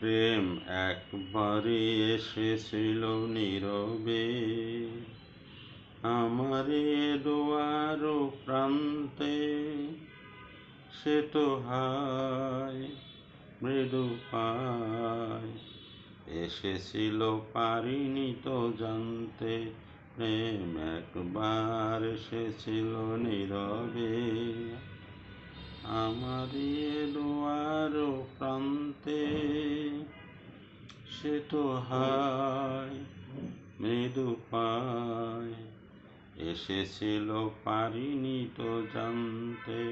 প্রেম একবারে এসেছিল নীরবে। আমার দোয়ার প্রান্তে সে তো হায়, মৃদু পায়। এসেছিল পারিনি তো জানতে, প্রেম একবার এসেছিল নীরবে। আমারই দোয়ার প্রান্তে সে তো হায়, মৃদু পায়। এসেছিল পারিনি তো জানতে,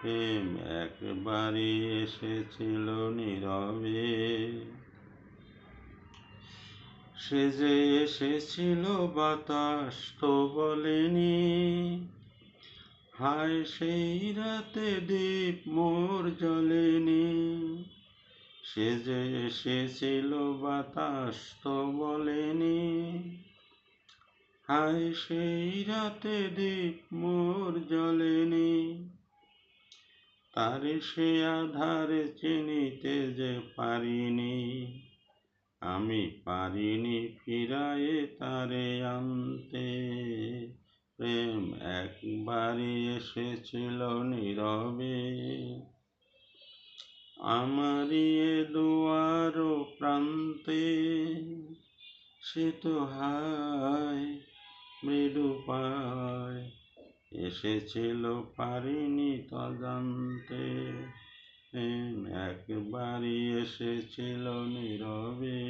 প্রেম একবারই এসেছিল নীরবে। সে যে এসেছিল বাতাস তো বলেনি হায় সেই রাতে দ্বীপ মোর জ্বলেনি। সে যে এসেছিল বাতাস তো বলেনি। হায় সেই রাতে দ্বীপ মোর জ্বলেনি। তার সে আধারে চিনিতে যে পারিনি। আমি পারিনি ফিরায়ে তারে আনতে। প্রেম একবারই এসেছিল নীরবে। এ দুয়ার প্রান্তে সে তো হায়, মৃদু পায়। এসেছিল পারিনি তা জানতে প্রেম একবারই এসেছিল নীরবে।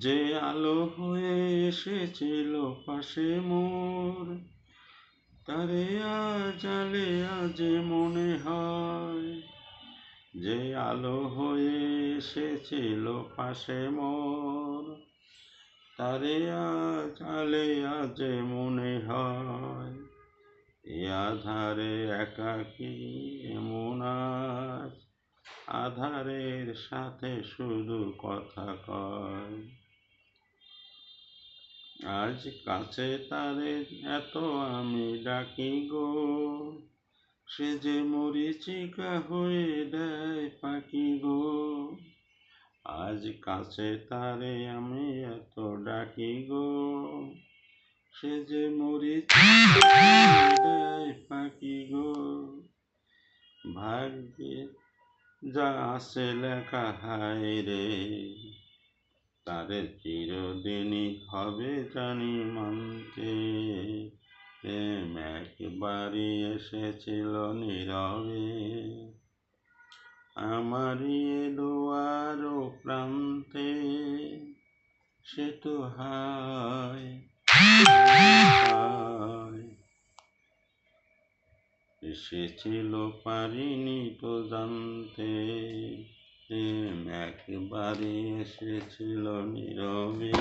যে আলো হয়ে এসেছিল পাশে মোর, তারে আজ আলে আজ মনে হয়। যে আলো হয়ে এসেছিল পাশে মোর, তারে আজ আলে আজ মনে হয়। এ আধারে একাকী এমন আজ, আধারের সাথে শুধু কথা কয়। আজ কাছে তারে এত আমি ডাকি গো। সে যে মরিচিকা হয়ে দেয় পাখি গো। আজ কাছে তারে আমি এত ডাকি গো। সে যে মরিচিকা পাখি গো। ভাগ্যে যা আছে লেখা হায় রে। তারে চিরদিনই হবে জানি মানতে। প্রেম একবারই এসেছিল নীরবে। আমারই দুয়ার প্রান্তে সে তো হায়। এসেছিল পারিনি তো জানতে। প্রেম একবারে এসেছিল নীরবে।